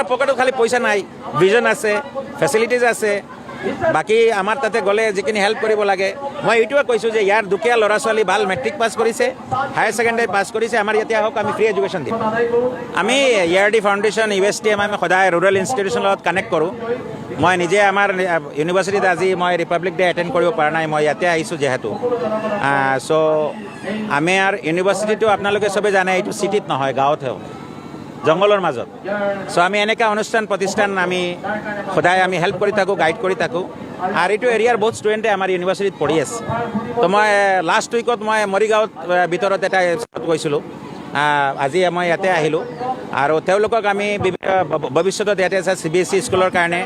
আমাৰ পকেটত খালি পইচা নাই ভিজন আছে ফেচিলিটিজ আছে। বাকী আমাৰ তাতে গ'লে যিখিনি হেল্প কৰিব লাগে। মই এইটোৱে কৈছোঁ যে ইয়াৰ দুখীয়া ল'ৰা ছোৱালী ভালো মেট্ৰিক পাছ কৰিছে হায়াৰ ছেকেণ্ডেৰী পাছ কৰিছে, আমাৰ ইয়াতে আহক, আমি ফ্ৰী এডুকেশ্যন দিম। আমি ইয়াৰ the foundation U S T M আমি সদায় ৰুৰেল ইনষ্টিটিউশ্যনৰ কানেক্ট কৰোঁ। মই নিজে আমাৰ ইউনিভাৰ্চিটিত আজি মই ৰিপাব্লিক ডে এটেণ্ড কৰিব পৰা নাই, মই ইয়াতে আহিছোঁ যিহেতু। চ' আমাৰ ইউনিভাৰ্চিটিটো আপোনালোকে চবে জানে, এইটো চিটিত নহয় গাঁৱতহে হয় জংঘলৰ মাজত। চ' আমি এনেকুৱা অনুষ্ঠান, প্ৰতিষ্ঠান, আমি সদায় আমি হেল্প কৰি থাকোঁ গাইড কৰি থাকোঁ। আৰু এইটো এৰিয়াৰ বহুত ষ্টুডেণ্টে আমাৰ ইউনিভাৰ্চিটিত পঢ়ি আছে। তো মই লাষ্ট উইকত মই মৰিগাঁৱত ভিতৰত এটা গৈছিলোঁ। আজি মই ইয়াতে আহিলোঁ। আৰু তেওঁলোকক আমি ভৱিষ্যতত ইয়াতে আছে চি বি এছ ই স্কুলৰ কাৰণে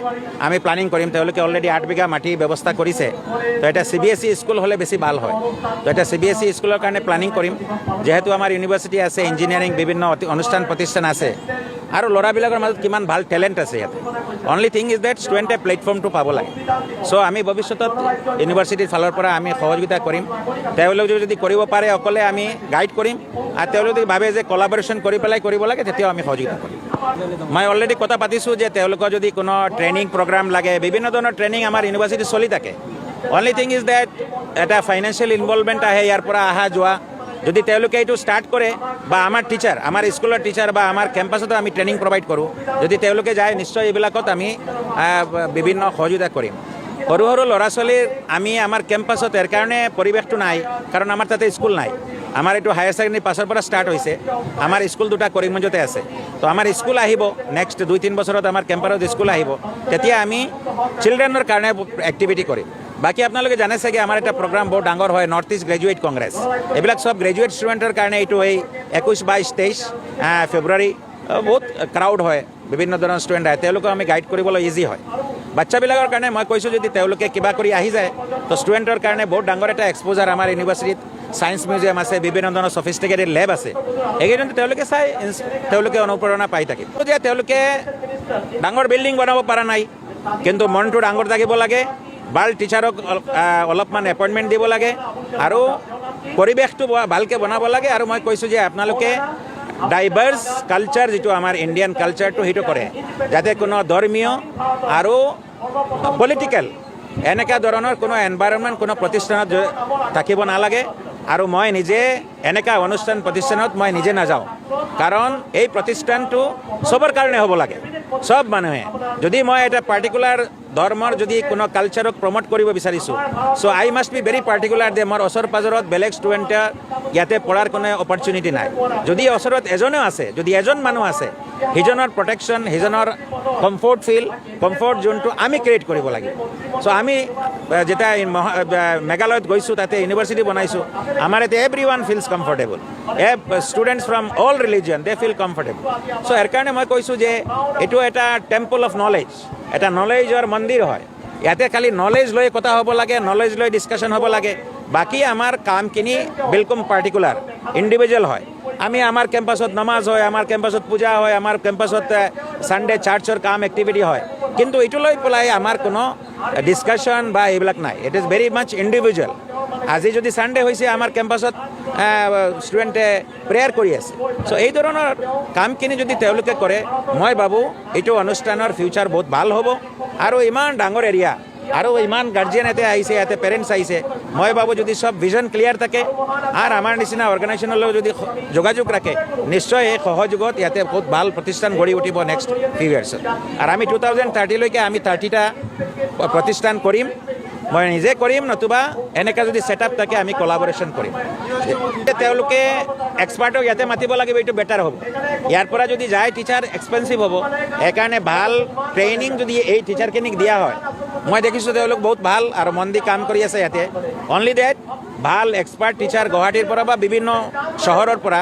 আমি প্লানিং কৰিম। তেওঁলোকে অলৰেডি আঠ বিঘা মাটি ব্যৱস্থা কৰিছে। তো এতিয়া C B S E school হ'লে বেছি ভালো হয়। তো এতিয়া চি বি এছ ই স্কুলৰ কাৰণে প্লানিং কৰিম। যিহেতু আমাৰ ইউনিভাৰ্চিটি আছে ইঞ্জিনিয়াৰিং বিভিন্ন অনুষ্ঠান, প্ৰতিষ্ঠান আছে। আৰু ল'ৰাবিলাকৰ মাজত কিমান ভালো টেলেণ্ট আছে ইয়াতে। অনলি থিং ইজ ডেট ষ্টুডেণ্টে প্লেটফৰ্মটো পাব লাগে। চ' আমি ভৱিষ্যতত ইউনিভাৰ্চিটিৰ ফালৰ পৰা আমি সহযোগিতা কৰিম। তেওঁলোকে যদি কৰিব পাৰে, অকলে আমি গাইড কৰিম। আৰু তেওঁলোকে ভাবে যে কলাবৰেশ্যন কৰি পেলাই কৰিব লাগে, তেতিয়াও আমি সহযোগিতা কৰিম। মই অলৰেডি কথা পাতিছোঁ যে তেওঁলোকৰ যদি কোনো ট্ৰেইনিং প্ৰগ্ৰাম লাগে, বিভিন্ন ধৰণৰ ট্ৰেইনিং আমাৰ ইউনিভাৰ্চিটিত চলি থাকে। অনলি থিং ইজ ডেট এটা ফাইনেন্সিয়েল ইনভলভমেণ্ট আহে, ইয়াৰ পৰা অহা যোৱা যদি তেওঁলোকে এইটো ষ্টাৰ্ট কৰে বা আমাৰ টিচাৰ আমাৰ স্কুলৰ টিচাৰ বা আমাৰ কেম্পাছতো আমি ট্ৰেইনিং প্ৰভাইড কৰোঁ, যদি তেওঁলোকে যায়, নিশ্চয় এইবিলাকত আমি বিভিন্ন সহযোগিতা কৰিম। সৰু সৰু ল'ৰা ছোৱালীৰ আমি আমাৰ কেম্পাছত ইয়াৰ কাৰণে পৰিৱেশটো নাই, কাৰণ আমাৰ তাতে স্কুল নাই। আমাৰ এইটো হায়াৰ ছেকেণ্ডেৰী পাছৰ পৰা ষ্টাৰ্ট হৈছে। আমাৰ স্কুল দুটা কৰিমগঞ্জতে আছে। তো আমাৰ স্কুল আহিব নেক্সট দুই, তিনি বছৰত আমাৰ কেম্পাছত স্কুল আহিব। তেতিয়া আমি চিলড্ৰেনৰ কাৰণে এক্টিভিটি কৰিম। বাকী আপোনালোকে জানে চাগে আমাৰ এটা প্ৰগ্ৰাম বহুত ডাঙৰ হয় নৰ্থ ইষ্ট গ্ৰেজুৱেট কংগ্ৰেছ এইবিলাক চব গ্ৰেজুৱেট ষ্টুডেণ্টৰ কাৰণে এইটো এই একৈছ বাইছ তেইছ ফেব্ৰুৱাৰী বহুত ক্ৰাউড হয়, বিভিন্ন ধৰণৰ ষ্টুডেণ্ট আহে। তেওঁলোকক আমি গাইড কৰিবলৈ ইজি হয়। বাচ্চাবিলাকৰ কাৰণে মই কৈছোঁ, যদি তেওঁলোকে কিবা কৰি আহি যায়, তো ষ্টুডেণ্টৰ কাৰণে বহুত ডাঙৰ এটা এক্সপ'জাৰ আমাৰ ইউনিভাৰ্চিটিত ছায়েন্স মিউজিয়াম আছে, বিভিন্ন ধৰণৰ চফিষ্টিকেটেড লেব আছে। এইকেইদিনটো তেওঁলোকে চাই তেওঁলোকে অনুপ্ৰেৰণা পাই থাকে যে তেওঁলোকে ডাঙৰ বিল্ডিং বনাব পৰা নাই, কিন্তু মনটো ডাঙৰ থাকিব লাগে। ভালো টিচাৰক অল- অলপমান এপইণ্টমেণ্ট দিব লাগে আৰু পৰিৱেশটো ভালকৈ বনাব লাগে আৰু মই কৈছোঁ যে আপোনালোকে ডাইভাৰ্ছ কালচাৰ যিটো আমাৰ ইণ্ডিয়ান কালচাৰটো সেইটো কৰে। যাতে কোনো ধৰ্মীয় আৰু পলিটিকেল এনেকুৱা ধৰণৰ কোনো এনভাইৰনমেণ্ট কোনো প্ৰতিষ্ঠানত থাকিব নালাগে আৰু মই নিজে এনেকুৱা অনুষ্ঠান, প্ৰতিষ্ঠানত মই নিজে নাযাওঁ। কাৰণ এই প্ৰতিষ্ঠানটো চবৰ কাৰণে হ'ব লাগে। চব মানুহে। যদি মই এটা পাৰ্টিকুলাৰ ধৰ্মৰ যদি কোনো কালচাৰক প্ৰমোট কৰিব বিচাৰিছোঁ so' I must be very particular that মোৰ ওচৰ পাজৰত বেলেগ ষ্টুডেণ্টে ইয়াতে পঢ়াৰ কোনো অপৰচুনিটি নাই। যদি ওচৰত এজনেও আছে, যদি এজন মানুহ আছে সিজনৰ প্ৰটেকশ্যন সিজনৰ কমফৰ্ট ফিল কমফৰ্ট জোনটো আমি ক্ৰিয়েট কৰিব লাগিব চ' আমি যেতিয়া মেঘালয়ত গৈছোঁ, তাতে ইউনিভাৰ্চিটি বনাইছোঁ, আমাৰ ইয়াতে every one feels comfortable A students from all religion they feel comfortable so' ইয়াৰ কাৰণে মই কৈছোঁ যে, এইটো এটা টেম্পল অফ নলেজ এটা নলেজৰ মন্দিৰ হয়। ইয়াতে খালি নলেজ লৈ কথা হ'ব লাগে নলেজ লৈ ডিছকাশ্যন হ'ব লাগে। বাকী আমাৰ কামখিনি বিলকুল পাৰ্টিকুলাৰ ইণ্ডিভিজুৱেল হয়। আমি আমাৰ কেম্পাছত নমাজ হয় আমাৰ কেম্পাছত পূজা হয় আমাৰ কেম্পাছত ছানডে চাৰ্চৰ কাম এক্টিভিটি হয়। কিন্তু এইটো লৈ পেলাই আমাৰ কোনো ডিছকাশ্যন বা এইবিলাক নাই। It is very much individual আজি যদি ছানডে হৈছে, আমাৰ কেম্পাছত ষ্টুডেণ্টে প্ৰেয়াৰ কৰি আছে। চ' এই ধৰণৰ কামখিনি যদি তেওঁলোকে কৰে, মই ভাবোঁ, এইটো অনুষ্ঠানৰ ফিউচাৰ বহুত ভালো হ'ব। আৰু ইমান ডাঙৰ এৰিয়া আৰু ইমান গাৰ্জিয়ান ইয়াতে আহিছে ইয়াতে পেৰেণ্টছ আহিছে মই ভাবোঁ যদি চব ভিজন ক্লিয়াৰ থাকে আৰু আমাৰ নিচিনা অৰ্গেনাইজেশ্যনৰ লগত যদি যোগাযোগ ৰাখে, নিশ্চয় এই সহযোগত ইয়াতে বহুত ভালো প্ৰতিষ্ঠান গঢ়ি উঠিব নেক্সট ফিউ ইয়াৰ্ছত আৰু আমি টু থাউজেণ্ড থাৰ্টিলৈকে আমি থাৰ্টিটা প্ৰতিষ্ঠান কৰিম। মই নিজে কৰিম, নতুবা এনেকৈ যদি ছেটআপ থাকে, আমি কলাবৰেশ্যন কৰিম। তেওঁলোকে এক্সপাৰ্টক ইয়াতে মাতিব লাগিব, এইটো বেটাৰ হ'ব। ইয়াৰ পৰা যদি যায় টিচাৰ এক্সপেঞ্চিভ হ'ব। সেইকাৰণে ভালো ট্ৰেইনিং যদি এই টিচাৰখিনিক দিয়া হয় মই দেখিছোঁ তেওঁলোক বহুত ভালো আৰু মন দি কাম কৰি আছে ইয়াতে। অনলি ডেট ভালো এক্সপাৰ্ট টিচাৰ গুৱাহাটীৰ পৰা বা বিভিন্ন চহৰৰ পৰা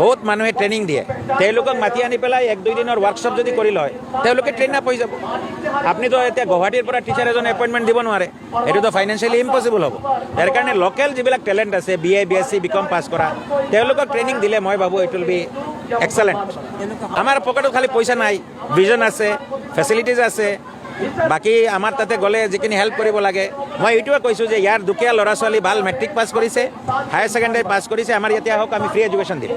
বহুত মানুহে ট্ৰেইনিং দিয়ে। তেওঁলোকক মাতি আনি পেলাই এক দুই দিনৰ ৱৰ্কশ্বপ যদি কৰি লয় তেওঁলোকে ট্ৰেইন আপ হৈ যাব। আপুনিতো এতিয়া গুৱাহাটীৰ পৰা টিচাৰ এজন এপইণ্টমেণ্ট দিব নোৱাৰে। এইটোতো ফাইনেন্সিয়েলি ইম্পচিবল হ'ব। ইয়াৰ কাৰণে লোকেল যিবিলাক টেলেণ্ট আছে B A B S C B com পাছ কৰা তেওঁলোকক ট্ৰেইনিং দিলে মই ভাবোঁ ইট উইল বি এক্সেলেণ্ট আমাৰ পকেটত খালি পইচা নাই। ভিজন আছে ফেচিলিটিজ আছে। বাকী আমাৰ তাতে গ'লে যিখিনি হেল্প কৰিব লাগে, মই এইটোৱে কৈছোঁ যে ইয়াৰ দুখীয়া ল'ৰা ছোৱালী ভালো মেট্ৰিক পাছ কৰিছে হায়াৰ ছেকেণ্ডেৰী পাছ কৰিছে, আমাৰ ইয়াতে আহক, আমি ফ্ৰী এডুকেশ্যন দিম।